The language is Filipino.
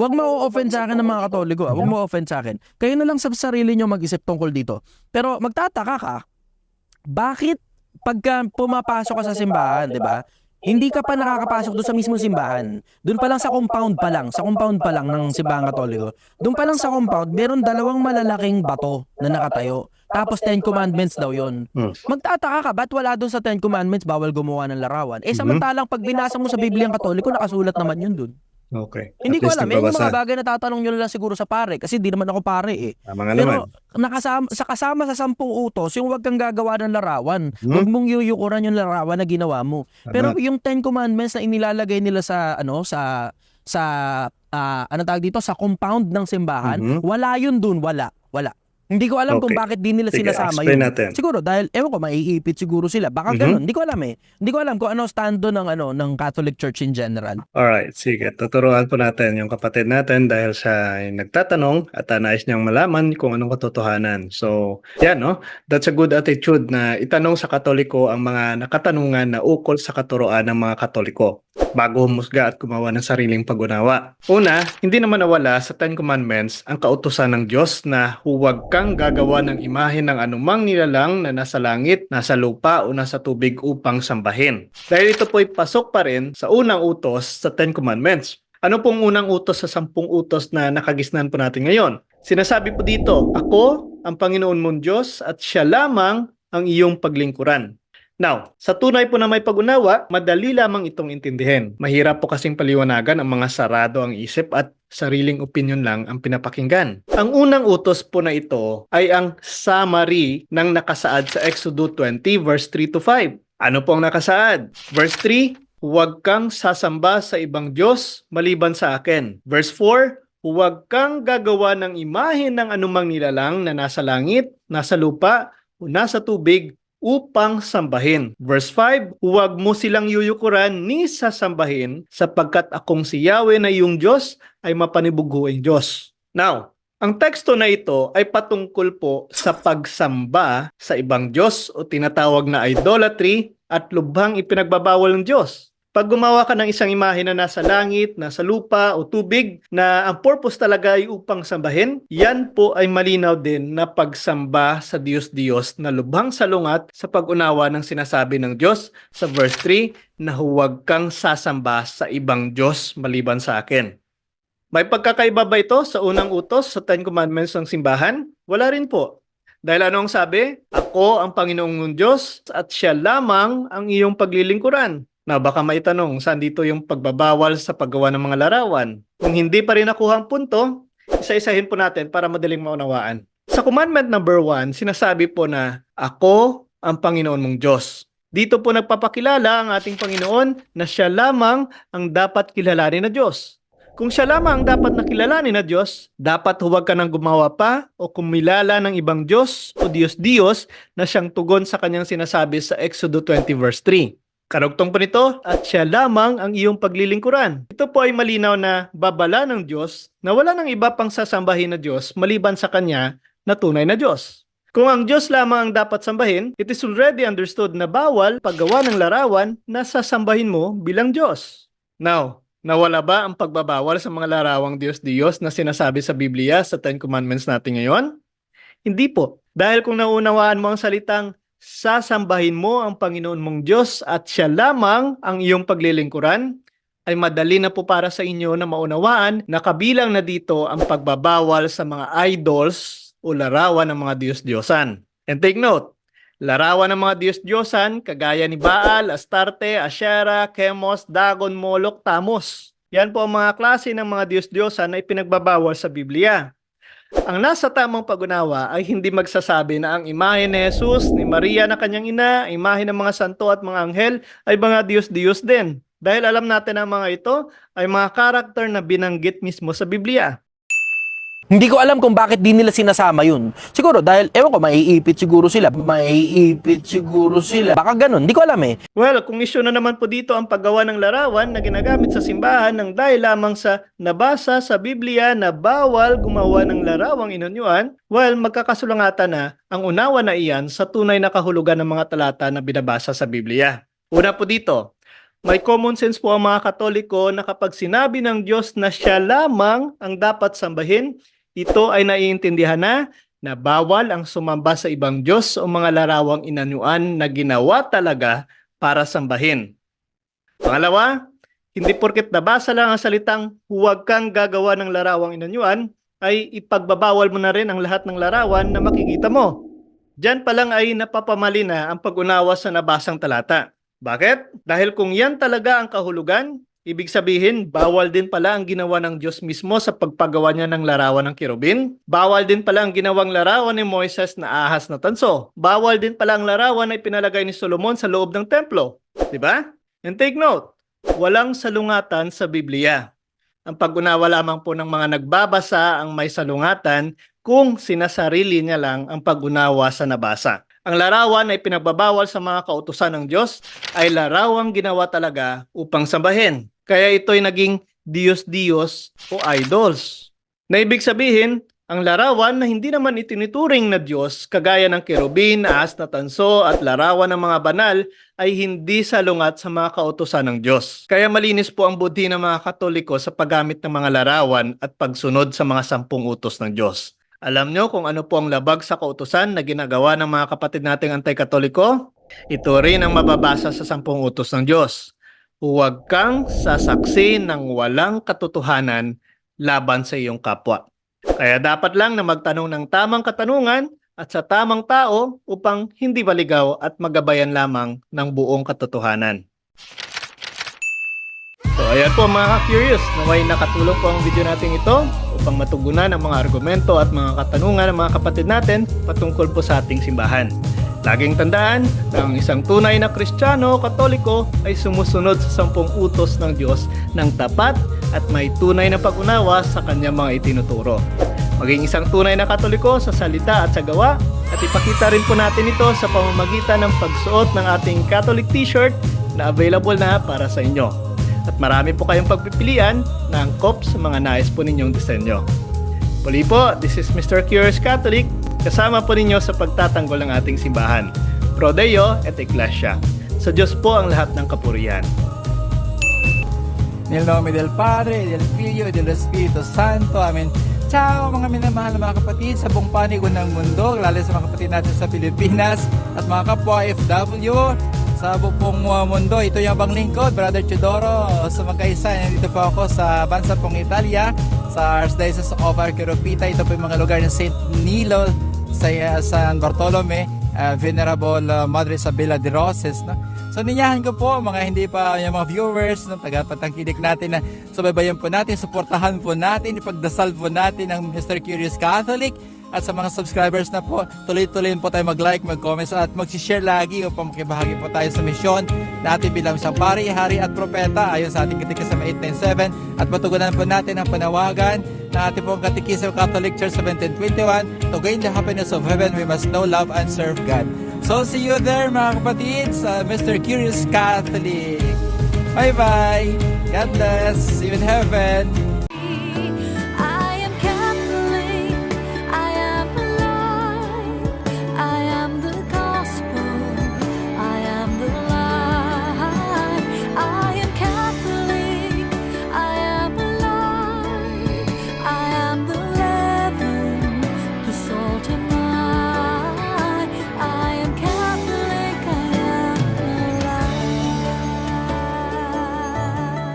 Huwag mo offend sa akin ng mga katoliko. ah. Huwag mo offend sa akin. Kayo na lang sa sarili nyo mag-isip tungkol dito. Pero magtataka ka, bakit pagka pumapasok ka sa simbahan, di ba? Hindi ka pa nakakapasok doon sa mismong simbahan. Doon pa lang sa compound pa lang, sa compound pa lang ng simbahan katoliko. Doon pa lang sa compound, meron dalawang malalaking bato na nakatayo. Tapos Ten Commandments daw yon. Hmm. Magtataka ka, ba't wala doon sa Ten Commandments bawal gumawa ng larawan? Eh Mhm. samantalang pag binasa mo sa Biblia ang katoliko, nakasulat naman yun doon. Okay. Hindi ko At alam. May mga nagbabasa. bagay na tatanong nyo na lang siguro sa pare kasi di naman ako pare eh. Tama nga naman. Pero nakasama, sa kasama sa sampung utos, yung huwag kang gagawa ng larawan. Hmm? Huwag mong yuyukuran yung larawan na ginawa mo. Tama. Pero yung Ten Commandments na inilalagay nila sa ano sa sa ah, ano tawag dito sa compound ng simbahan, Mhm. wala yun dun, wala. Wala. Hindi ko alam kung Okay. bakit di nila Sige, sinasama yun. natin. Siguro dahil ewan ko maiipit siguro sila. Baka Mhm. ganun. Hindi ko alam eh. Hindi ko alam kung ano stando ng ano ng Catholic Church in general. Alright, sige. Tuturuan po natin yung kapatid natin dahil siya ay nagtatanong at uh, nais niyang malaman kung anong katotohanan. So, yan, no? That's a good attitude na itanong sa katoliko ang mga nakatanungan na ukol sa katuroan ng mga katoliko bago humusga at gumawa ng sariling pag-unawa. Una, hindi naman nawala sa Ten Commandments ang kautusan ng Diyos na huwag kang gagawa ng imahe ng anumang nilalang na nasa langit, nasa lupa o nasa tubig upang sambahin. Dahil ito po'y pasok pa rin sa unang utos sa Ten Commandments. Ano pong unang utos sa sampung utos na nakagisnan po natin ngayon? Sinasabi po dito, Ako ang Panginoon mong Diyos at siya lamang ang iyong paglingkuran. Now, sa tunay po na may pag-unawa, madali lamang itong intindihin. Mahirap po kasing paliwanagan ang mga sarado ang isip at sariling opinion lang ang pinapakinggan. Ang unang utos po na ito ay ang summary ng nakasaad sa Exodo 20 verse 3 to 5. Ano po ang nakasaad? Verse 3, Huwag kang sasamba sa ibang Diyos maliban sa akin. Verse 4, Huwag kang gagawa ng imahe ng anumang nilalang na nasa langit, nasa lupa, o nasa tubig upang sambahin. Verse 5, huwag mo silang yuyukuran ni sasambahin sapagkat akong si Yahweh na iyong Diyos ay mapanibuguing Diyos. Now, ang teksto na ito ay patungkol po sa pagsamba sa ibang Diyos o tinatawag na idolatry at lubhang ipinagbabawal ng Diyos. Pag gumawa ka ng isang imahe na nasa langit, nasa lupa o tubig na ang purpose talaga ay upang sambahin, yan po ay malinaw din na pagsamba sa Diyos-Diyos na lubhang salungat sa pag-unawa ng sinasabi ng Diyos sa verse 3 na huwag kang sasamba sa ibang Diyos maliban sa akin. May pagkakaiba ba ito sa unang utos sa Ten Commandments ng simbahan? Wala rin po. Dahil ano ang sabi? Ako ang Panginoong Diyos at siya lamang ang iyong paglilingkuran. Na baka maitanong, saan dito yung pagbabawal sa paggawa ng mga larawan? Kung hindi pa rin nakuha ang punto, isa-isahin po natin para madaling maunawaan. Sa commandment number 1, sinasabi po na, Ako ang Panginoon mong Diyos. Dito po nagpapakilala ang ating Panginoon na siya lamang ang dapat kilalanin na Diyos. Kung siya lamang ang dapat nakilalanin na Diyos, dapat huwag ka nang gumawa pa o kumilala ng ibang Diyos o Diyos-Diyos na siyang tugon sa kanyang sinasabi sa Exodo 20 verse 3. Karugtong po nito, at siya lamang ang iyong paglilingkuran. Ito po ay malinaw na babala ng Diyos na wala nang iba pang sasambahin na Diyos maliban sa Kanya na tunay na Diyos. Kung ang Diyos lamang ang dapat sambahin, it is already understood na bawal paggawa ng larawan na sasambahin mo bilang Diyos. Now, nawala ba ang pagbabawal sa mga larawang Diyos-Diyos na sinasabi sa Biblia sa Ten Commandments natin ngayon? Hindi po. Dahil kung naunawaan mo ang salitang sasambahin mo ang Panginoon mong Diyos at siya lamang ang iyong paglilingkuran, ay madali na po para sa inyo na maunawaan na kabilang na dito ang pagbabawal sa mga idols o larawan ng mga Diyos-Diyosan. And take note, larawan ng mga Diyos-Diyosan kagaya ni Baal, Astarte, Asherah, Chemos, Dagon, Moloch, Tamos. Yan po ang mga klase ng mga Diyos-Diyosan na ipinagbabawal sa Biblia. Ang nasa tamang pag-unawa ay hindi magsasabi na ang imahe ni Jesus, ni Maria na kanyang ina, imahe ng mga santo at mga anghel ay mga Diyos-Diyos din. Dahil alam natin ang mga ito ay mga karakter na binanggit mismo sa Biblia. Hindi ko alam kung bakit di nila sinasama yun. Siguro dahil, ewan ko, maiipit siguro sila. Maiipit siguro sila. Baka ganun, hindi ko alam eh. Well, kung isyu na naman po dito ang paggawa ng larawan na ginagamit sa simbahan ng dahil lamang sa nabasa sa Biblia na bawal gumawa ng larawang inunyuan, well, magkakasulangatan na ang unawa na iyan sa tunay na kahulugan ng mga talata na binabasa sa Biblia. Una po dito, May common sense po ang mga Katoliko na kapag sinabi ng Diyos na siya lamang ang dapat sambahin, ito ay naiintindihan na na bawal ang sumamba sa ibang Diyos o mga larawang inanyuan na ginawa talaga para sambahin. Pangalawa, hindi porket nabasa lang ang salitang huwag kang gagawa ng larawang inanyuan, ay ipagbabawal mo na rin ang lahat ng larawan na makikita mo. Diyan pa lang ay napapamali na ang pag-unawa sa nabasang talata. Bakit? Dahil kung yan talaga ang kahulugan, ibig sabihin, bawal din pala ang ginawa ng Diyos mismo sa pagpagawa niya ng larawan ng kirubin. Bawal din pala ang ginawang larawan ni Moises na ahas na tanso. Bawal din pala ang larawan na ipinalagay ni Solomon sa loob ng templo. Ba? And take note, walang salungatan sa Biblia. Ang pag-unawa lamang po ng mga nagbabasa ang may salungatan kung sinasarili niya lang ang pag-unawa sa nabasa. Ang larawan na ipinagbabawal sa mga kautusan ng Diyos ay larawang ginawa talaga upang sambahin. Kaya ito'y naging Diyos-Diyos o idols. Na ibig sabihin, ang larawan na hindi naman itinituring na Diyos kagaya ng kerubin, ahas na tanso at larawan ng mga banal ay hindi salungat sa mga kautusan ng Diyos. Kaya malinis po ang budhi ng mga Katoliko sa paggamit ng mga larawan at pagsunod sa mga sampung utos ng Diyos. Alam nyo kung ano po ang labag sa kautusan na ginagawa ng mga kapatid nating anti-katoliko? Ito rin ang mababasa sa sampung utos ng Diyos. Huwag kang sasaksi ng walang katotohanan laban sa iyong kapwa. Kaya dapat lang na magtanong ng tamang katanungan at sa tamang tao upang hindi baligaw at magabayan lamang ng buong katotohanan. So ayan po mga curious, naway nakatulong po ang video natin ito upang matugunan ang mga argumento at mga katanungan ng mga kapatid natin patungkol po sa ating simbahan. Laging tandaan na ang isang tunay na Kristiyano Katoliko ay sumusunod sa sampung utos ng Diyos ng tapat at may tunay na pag-unawa sa kanyang mga itinuturo. Maging isang tunay na Katoliko sa salita at sa gawa at ipakita rin po natin ito sa pamamagitan ng pagsuot ng ating Catholic t-shirt na available na para sa inyo. At marami po kayong pagpipilian na angkop sa mga nais po ninyong disenyo. Muli po, this is Mr. Curious Catholic, kasama po ninyo sa pagtatanggol ng ating simbahan. Pro Deo et Ecclesia. Sa Diyos po ang lahat ng kapurihan. Nel nome del Padre, del Figlio, e dello Spirito Santo. Amen. Ciao mga minamahal na mga kapatid sa buong panig ng mundo, lalo sa mga kapatid natin sa Pilipinas at mga kapwa FW sa buong mundo. Ito yung abang lingkod, Brother Chidoro. Sa magkaisa, nandito po ako sa bansa pong Italia, sa Archdiocese of Arqueropita. Ito po yung mga lugar ng St. Nilo sa uh, San Bartolome, uh, Venerable uh, Madre Isabella de Roses. No? So ninyahan ko po mga hindi pa yung mga viewers no, tagapatangkilik natin na subaybayan po natin, suportahan po natin, ipagdasal po natin ang Mr. Curious Catholic at sa mga subscribers na po, tuloy-tuloy po tayo mag-like, mag-comment at mag-share lagi upang makibahagi po tayo sa misyon natin bilang isang pari, hari at propeta ayon sa ating katikisam 897 at matugunan po natin ang panawagan na ating pong katikisam Catholic Church 1721 to gain the happiness of heaven, we must know, love, and serve God. So see you there mga kapatid sa Mr. Curious Catholic. Bye-bye! God bless! See you in heaven!